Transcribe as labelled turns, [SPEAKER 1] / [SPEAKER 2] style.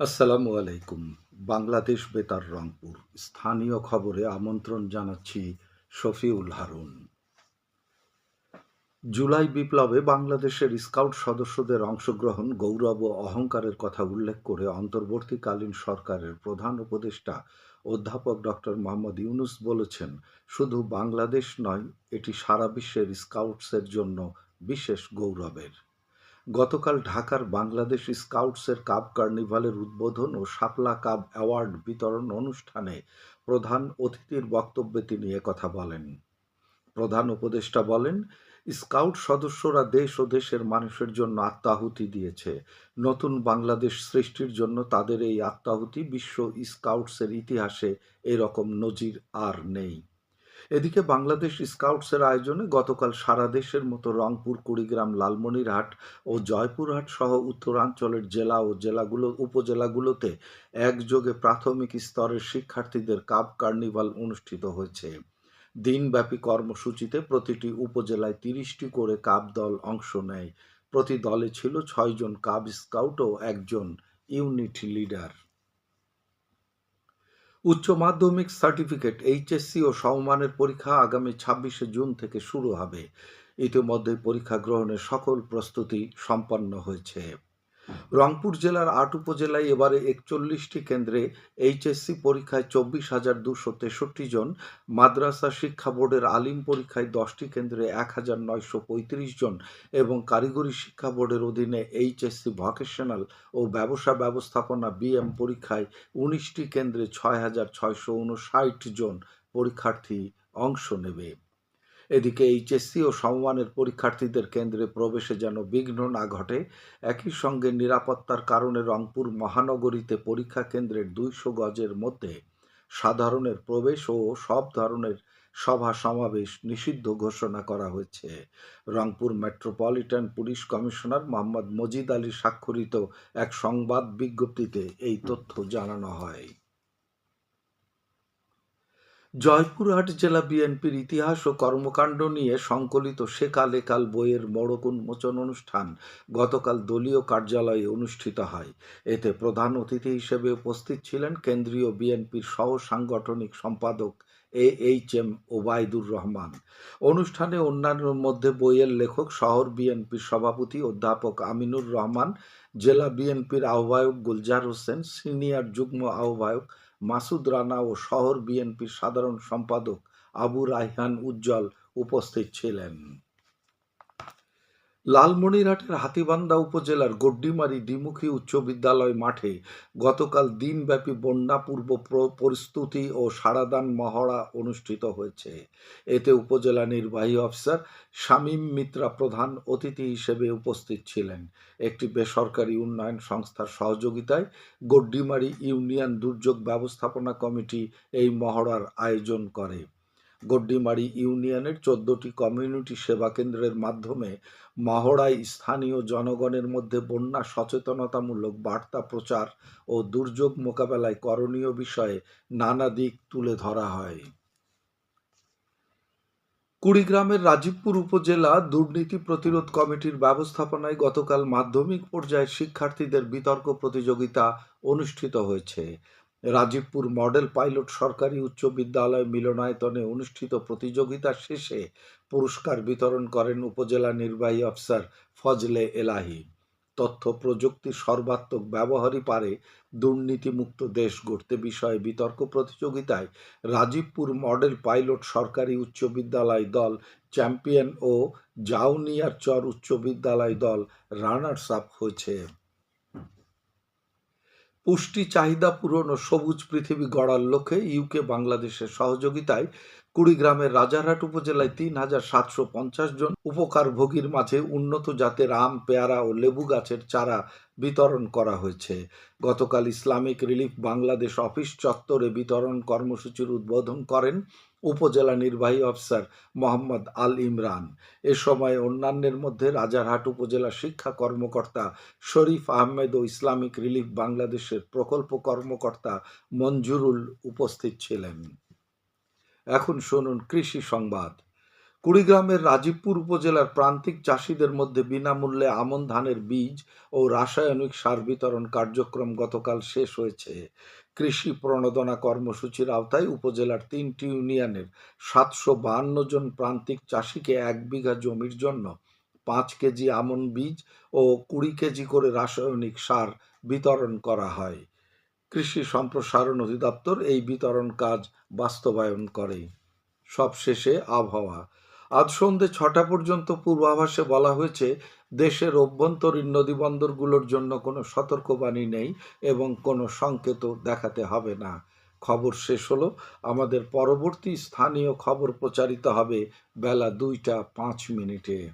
[SPEAKER 1] আসসালামু আলাইকুম। বাংলাদেশ বেতার রংপুর। স্থানীয় খবরে আমন্ত্রণ জানাচ্ছি শফিউল হারুন। জুলাই বিপ্লবে বাংলাদেশের স্কাউট সদস্যদের অংশগ্রহণ, গৌরব ও অহংকারের কথা উল্লেখ করে অন্তর্বর্তীকালীন সরকারের প্রধান উপদেষ্টা অধ্যাপক ডক্টর মোহাম্মদ ইউনুস বলেছেন, শুধু বাংলাদেশ নয়, এটি সারা বিশ্বের স্কাউটসের জন্য বিশেষ গৌরবের। গতকাল ঢাকার বাংলাদেশ স্কাউটসের কাপ কার্নিভালের উদ্বোধন ও শাপলা কাপ অ্যাওয়ার্ড বিতরণ অনুষ্ঠানে প্রধান অতিথির বক্তব্যে তিনি কথা বলেন। প্রধান উপদেষ্টা বলেন, স্কাউট সদস্যরা দেশ ও দেশের মানুষের জন্য আত্মাহুতি দিয়েছে। নতুন বাংলাদেশ সৃষ্টির জন্য তাদের এই আত্মাহুতি বিশ্ব স্কাউটসের ইতিহাসে এরকম নজির আর নেই। এদিকে বাংলাদেশ স্কাউটসের আয়োজনে গতকাল সারা দেশের মতো রংপুর, কুড়িগ্রাম, লালমনিরহাট ও জয়পুরহাট সহ উত্তরাঞ্চলের জেলা ও জেলাগুলো, উপজেলাগুলোতে একযোগে প্রাথমিক স্তরের শিক্ষার্থীদের কাপ কার্নিভাল অনুষ্ঠিত হয়েছে। দিনব্যাপী কর্মসূচিতে প্রতিটি উপজেলায় তিরিশটি করে কাপ দল অংশ নেয়। প্রতি দলে ছিল ছয়জন কাব স্কাউট ও একজন ইউনিট লিডার। উচ্চ মাধ্যমিক সার্টিফিকেট এইচএসসি ও সমমানের পরীক্ষা আগামী ছাব্বিশে জুন থেকে শুরু হবে। ইতিমধ্যে পরীক্ষা গ্রহণের সকল প্রস্তুতি সম্পন্ন হয়েছে। রংপুর জেলার আট উপজেলায় এবারে একচল্লিশটি কেন্দ্রে এইচএসসি পরীক্ষায় চব্বিশ হাজার দুশো তেষট্টি জন, মাদ্রাসা শিক্ষা বোর্ডের আলিম পরীক্ষায় দশটি কেন্দ্রে এক হাজার নয়শো পঁয়ত্রিশ জন এবং কারিগরি শিক্ষা বোর্ডের অধীনে এইচএসসি ভকেশনাল ও ব্যবসা ব্যবস্থাপনা বিএম পরীক্ষায় উনিশটি কেন্দ্রে ছয় হাজার ছয়শো উনষাট জন পরীক্ষার্থী অংশ নেবে। এদিকে এইচএসসি ও সমমানের পরীক্ষার্থীদের কেন্দ্রে প্রবেশে যেন বিঘ্ন না ঘটে, একই সঙ্গে নিরাপত্তার কারণে রংপুর মহানগরীতে পরীক্ষা কেন্দ্রের দুইশো গজের মধ্যে সাধারণের প্রবেশ ও সব ধরনের সভা সমাবেশ নিষিদ্ধ ঘোষণা করা হয়েছে। Rangpur metropolitan police commissioner Mohammad Majid Ali স্বাক্ষরিত এক সংবাদ বিজ্ঞপ্তিতে এই তথ্য জানানো হয়। জয়পুরহাট জেলা বিএনপির ইতিহাস ও কর্মকাণ্ড নিয়ে সংকলিত সেকাল একাল বইয়ের মোড়ক উন্মোচন অনুষ্ঠান গতকাল দলীয় কার্যালয়ে অনুষ্ঠিত হয়। এতে প্রধান অতিথি হিসেবে উপস্থিত ছিলেন কেন্দ্রীয় বিএনপির সহ সাংগঠনিক সম্পাদক A H M Obaidur Rahman. অনুষ্ঠানে অন্যান্যর মধ্যে বইয়ের লেখক শহর বিএনপির সভাপতি অধ্যাপক আমিনুর রহমান, জেলা বিএনপির আহ্বায়ক গুলজার হোসেন, সিনিয়র যুগ্ম আহ্বায়ক মাসুদ রানা ও শহর বিএনপির সাধারণ সম্পাদক আবু রাইহান উজ্জ্বল উপস্থিত ছিলেন। লালমনিরহাটের হাতিবান্ধা উপজেলার গড্ডিমারি দ্বিমুখী উচ্চ বিদ্যালয় মাঠে গতকাল দিনব্যাপী বন্যাপূর্ব পরিস্থিতি ও সারাদান মহড়া অনুষ্ঠিত হয়েছে। এতে উপজেলা নির্বাহী অফিসার শামীম মিত্রা প্রধান অতিথি হিসেবে উপস্থিত ছিলেন। একটি বেসরকারি উন্নয়ন সংস্থার সহযোগিতায় গড্ডিমারি ইউনিয়ন দুর্যোগ ব্যবস্থাপনা কমিটি এই মহড়ার আয়োজন করে। গড্ডিমারি ইউনিয়নের চোদ্দটি কমিউনিটি সেবা কেন্দ্রের মাধ্যমে মহড়ায় স্থানীয় জনগণের মধ্যে বন্যা সচেতনতামূলক বার্তা প্রচার ও দুর্যোগ মোকাবেলায় করণীয় বিষয়ে নানা দিক তুলে ধরা হয়। কুড়িগ্রামের রাজীবপুর উপজেলা দুর্নীতি প্রতিরোধ কমিটির ব্যবস্থাপনায় গতকাল মাধ্যমিক পর্যায়ের শিক্ষার্থীদের বিতর্ক প্রতিযোগিতা অনুষ্ঠিত হয়েছে। রাজীবপুর মডেল পাইলট সরকারি উচ্চ বিদ্যালয় মিলনায়তনে অনুষ্ঠিত প্রতিযোগিতা শেষে পুরস্কার বিতরণ করেন উপজেলা নির্বাহী অফিসার ফজলে এলাহি। তথ্য প্রযুক্তির সর্বাত্মক ব্যবহারই পারে দুর্নীতিমুক্ত দেশ গড়তে বিষয়ে বিতর্ক প্রতিযোগিতায় রাজীবপুর মডেল পাইলট সরকারি উচ্চ বিদ্যালয় দল চ্যাম্পিয়ন ও জাউনিয়ার চর উচ্চ বিদ্যালয় দল রানার্স আপ হয়েছে। পুষ্টি চাহিদা পূরণ ও সবুজ পৃথিবী গড়ার লক্ষ্যে ইউকে বাংলাদেশের সহযোগিতায় কুড়িগ্রামের রাজারহাট উপজেলায় তিন হাজার সাতশো পঞ্চাশ জন উপকারভোগীর মাঝে উন্নত জাতের আম, পেয়ারা ও লেবু গাছের চারা বিতরণ করা হয়েছে। গতকাল ইসলামিক রিলিফ বাংলাদেশ অফিস চত্বরে বিতরণ কর্মসূচির উদ্বোধন করেন উপজেলা নির্বাহী অফিসার মোহাম্মদ আল ইমরান। এ সময় অন্যান্যের মধ্যে রাজারহাট উপজেলা শিক্ষা কর্মকর্তা শরীফ আহমেদ ও ইসলামিক রিলিফ বাংলাদেশের প্রকল্প কর্মকর্তা মঞ্জুরুল উপস্থিত ছিলেন। এখন শুনুন কৃষি সংবাদ। কুড়িগ্রামের রাজীবপুর উপজেলার প্রান্তিক চাষিদের মধ্যে বিনামূল্যে আমন ধানের বীজ ও রাসায়নিক সার বিতরণ কার্যক্রম গতকাল শেষ হয়েছে। কৃষি প্রণোদনা কর্মসূচির আওতায় উপজেলার তিনটি ইউনিয়নের সাতশো বাহান্ন জন প্রান্তিক চাষিকে এক বিঘা জমির জন্য পাঁচ কেজি আমন বীজ ও কুড়ি কেজি করে রাসায়নিক সার বিতরণ করা হয়। কৃষি সম্প্রসারণ অধিদপ্তর এই বিতরণ কাজ বাস্তবায়ন করে। সবশেষে আবহাওয়া। আজ সন্ধে ছটা পর্যন্ত পূর্বাভাসে বলা হয়েছে, দেশের অভ্যন্তরীণ নদীবন্দরগুলোর জন্য কোনো সতর্কবাণী নেই এবং কোনো সংকেতও দেখাতে হবে না। খবর শেষ হলো, আমাদের পরবর্তী স্থানীয় খবর প্রচারিত হবে বেলা দুইটা পাঁচ মিনিটে।